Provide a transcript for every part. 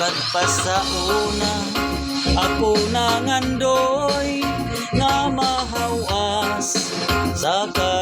Sukat pa sa una Ako nangandoy Nga mahawas Sa kalisod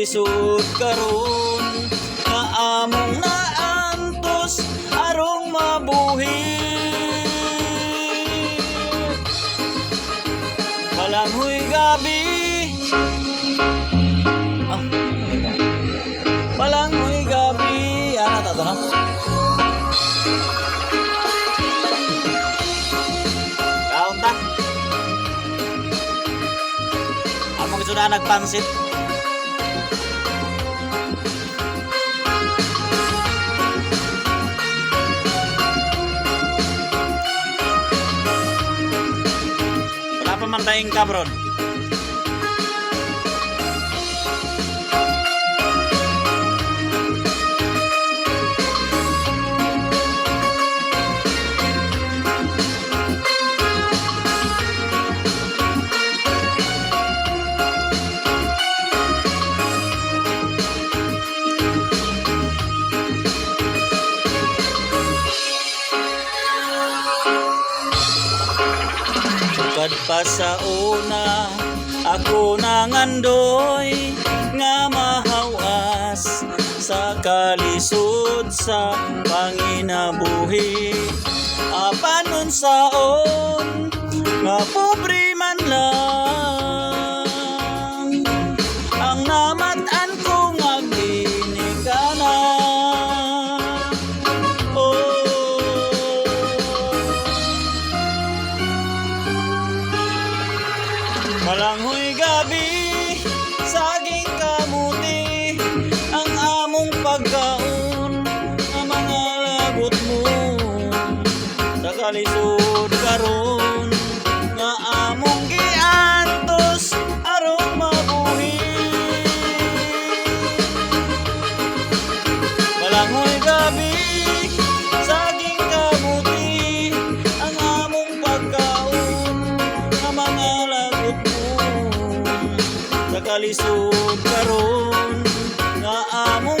sa kalisod karon. Nga among naantos arong mabuhi. Balangoy gabi. Ah, Balangoy gabi. Ano tato na? Kaunta Amo na nagpansit Wala pa man tayong kabron Sukad pa sa una Ako nangandoy Nga mahawas Sa kalisod sa panginabuhi Apanon saon Nga pobre man lang sa karon, nga among giantos, arong mabuhi. Malanghoy gabi, saging kamuti, ang among pagkaon, ang mga lagot mo, sa kalisod karon, nga among